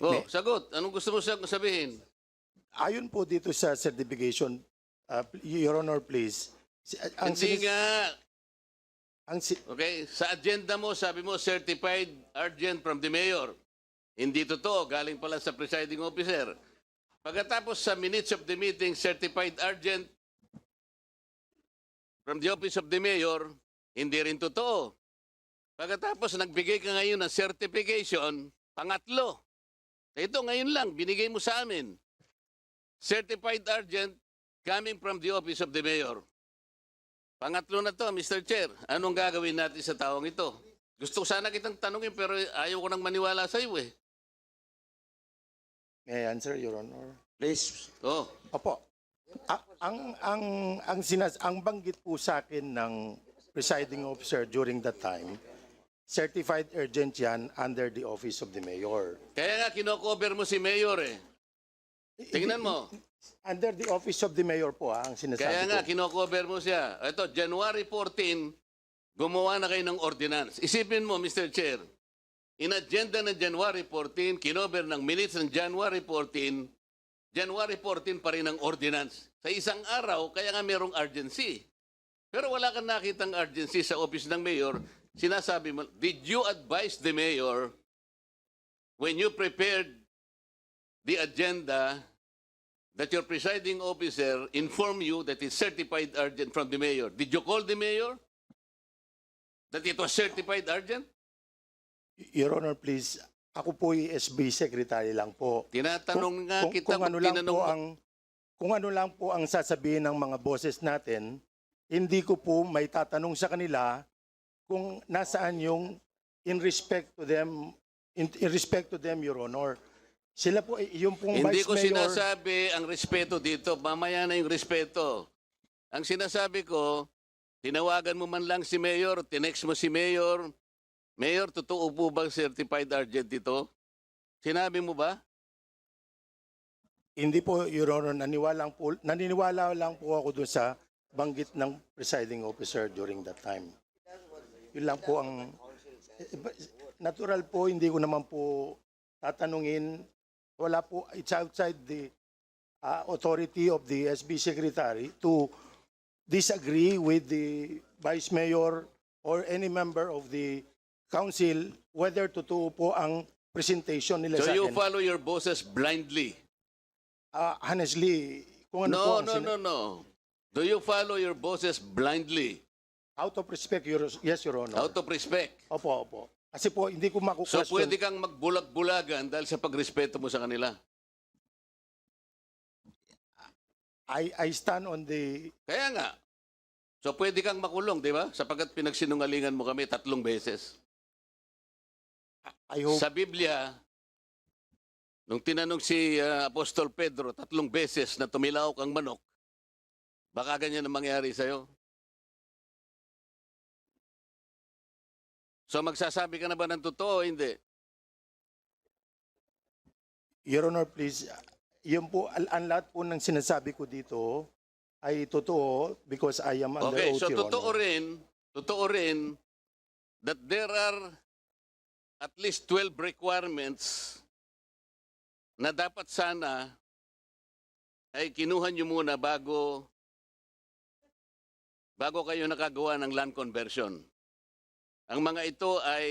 Oh, may- sagot. Anong gusto mo sab- sabihin? ayon po dito sa certification, uh, Your Honor, please. si- Ang, Hindi sinis- nga. ang si- Okay? Sa agenda mo, sabi mo, certified urgent from the mayor. Hindi totoo. Galing pala sa presiding officer. Pagkatapos sa minutes of the meeting, certified urgent from the office of the mayor, hindi rin totoo. Pagkatapos nagbigay ka ngayon ng certification, pangatlo. Ito ngayon lang, binigay mo sa amin. Certified urgent coming from the office of the mayor. Pangatlo na to, Mr. Chair. Anong gagawin natin sa taong ito? Gusto ko sana kitang tanungin pero ayaw ko nang maniwala sa iyo eh. may I answer, Your Honor? Please. Oh, Opo. A- ang ang ang sinas ang banggit po sa akin ng presiding officer during that time, certified urgent yan under the office of the mayor. kaya nga kinocover mo si Mayor eh. Tingnan mo. Under the office of the mayor po ah, ang sinasabi Kaya nga ko. kinocover mo siya. Ito, January 14, gumawa na kayo ng ordinance. Isipin mo, Mr. Chair, in agenda ng January 14, kinover ng minutes ng January 14, January 14 pa rin ang ordinance. Sa isang araw, kaya nga merong urgency. Pero wala kang nakitang urgency sa office ng mayor. Sinasabi mo, did you advise the mayor when you prepared the agenda that your presiding officer inform you that it's certified urgent from the mayor? Did you call the mayor that it was certified urgent? Your Honor, please, ako po yung SB secretary lang po. Tinatanong nga kung, kita kung ano lang tinanong po ang kung ano lang po ang sasabihin ng mga bosses natin, hindi ko po may tatanong sa kanila kung nasaan yung in respect to them in, in respect to them your honor. Sila po eh, yung pong Hindi vice ko mayor sinasabi ang respeto dito. Mamaya na yung respeto. Ang sinasabi ko, tinawagan mo man lang si Mayor, tinext mo si Mayor, Mayor, totoo po bang certified urgent ito? Sinabi mo ba? hindi po your honor naniwala po naniniwala lang po ako doon sa banggit ng presiding officer during that time. Yun lang po ang natural po hindi ko naman po tatanungin wala po it's outside the uh, authority of the SB secretary to disagree with the vice mayor or any member of the council whether totoo po ang presentation nila So sa you akin. follow your bosses blindly? Ah, honestly, kung ano po No, ang no, sina- no, no. Do you follow your bosses blindly? Out of respect, your, yes, Your Honor. Out of respect? Opo, opo. Kasi po, hindi ko So makukwestiyon. pwede kang magbulag-bulagan dahil sa pagrespeto mo sa kanila. I, I stand on the... Kaya nga. So pwede kang makulong, di ba? Sapagat pinagsinungalingan mo kami tatlong beses. I hope... Sa Biblia, nung tinanong si uh, Apostol Pedro tatlong beses na tumilaok ang manok, baka ganyan ang mangyari sa'yo. So magsasabi ka na ba ng totoo o hindi? Your Honor, please, yun po, al- ang lahat po ng sinasabi ko dito ay totoo because I am under Okay, oath, so Your totoo Honor. rin, totoo rin that there are at least 12 requirements na dapat sana ay kinuha nyo muna bago bago kayo nakagawa ng land conversion. Ang mga ito ay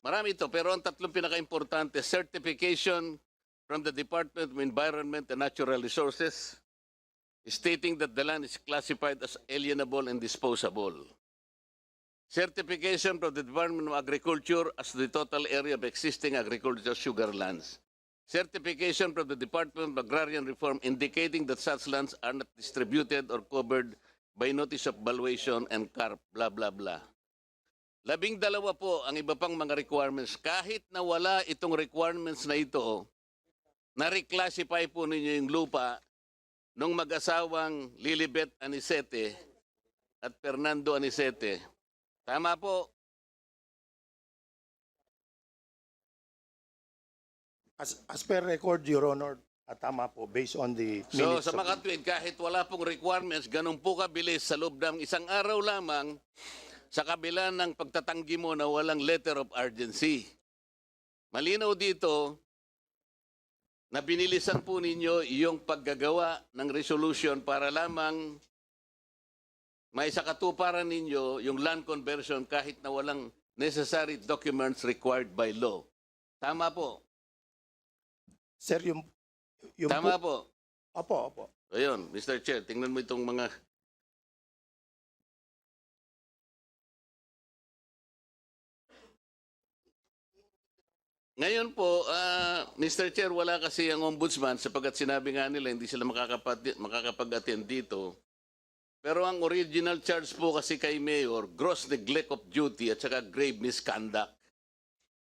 marami ito pero ang tatlong pinaka-importante certification from the Department of Environment and Natural Resources stating that the land is classified as alienable and disposable. Certification from the Department of Agriculture as the total area of existing agricultural sugar lands. Certification from the Department of Agrarian Reform indicating that such lands are not distributed or covered by notice of valuation and CARP, blah, blah, blah. Labing dalawa po ang iba pang mga requirements. Kahit na wala itong requirements na ito, na-reclassify po ninyo yung lupa nung mag-asawang Lilibet Anisete at Fernando Anisete. Tama po. As, as per record, Your Honor, at tama po, based on the So minutes sa of mga tweet, kahit wala pong requirements, ganun po kabilis sa loob ng isang araw lamang sa kabila ng pagtatanggi mo na walang letter of urgency. Malinaw dito na binilisan po ninyo yung paggagawa ng resolution para lamang may sakatuparan ninyo yung land conversion kahit na walang necessary documents required by law. Tama po. Sir, yung, yung Tama po, po. opo, opo. Ayun, Mr. Chair, tingnan mo itong mga... Ngayon po, ah, Mr. Chair, wala kasi ang ombudsman sapagkat sinabi nga nila hindi sila makakapag-attend dito. Pero ang original charge po kasi kay Mayor, gross neglect of duty at saka grave misconduct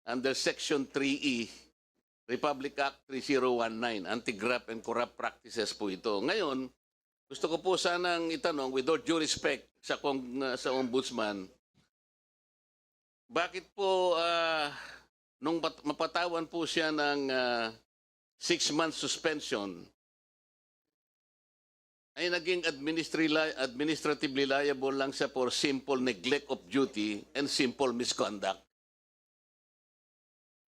under Section 3E Republic Act 3019, Anti-Graft and Corrupt Practices po ito. Ngayon, gusto ko po sanang itanong, with all due respect sa, kong, sa ombudsman, bakit po ah, nung pat- mapatawan po siya ng ah, six-month suspension, ay naging administratively liable lang siya for simple neglect of duty and simple misconduct.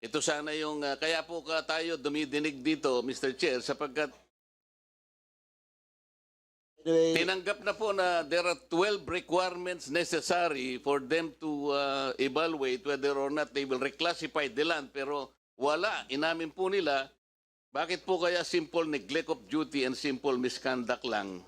Ito sana yung, ah, kaya po ka tayo dumidinig dito, Mr. Chair, sapagkat Anyway, tinanggap na po na there are 12 requirements necessary for them to uh, evaluate whether or not they will reclassify the land. Pero wala, inamin po nila, bakit po kaya simple neglect of duty and simple misconduct lang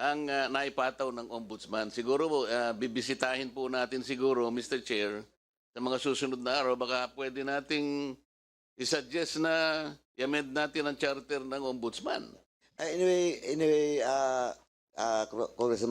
ang uh, naipataw ng ombudsman? Siguro uh, bibisitahin po natin siguro, Mr. Chair, sa mga susunod na araw, baka pwede nating isuggest na i-amend natin ang charter ng ombudsman. Anyway, anyway, uh, uh, Congressman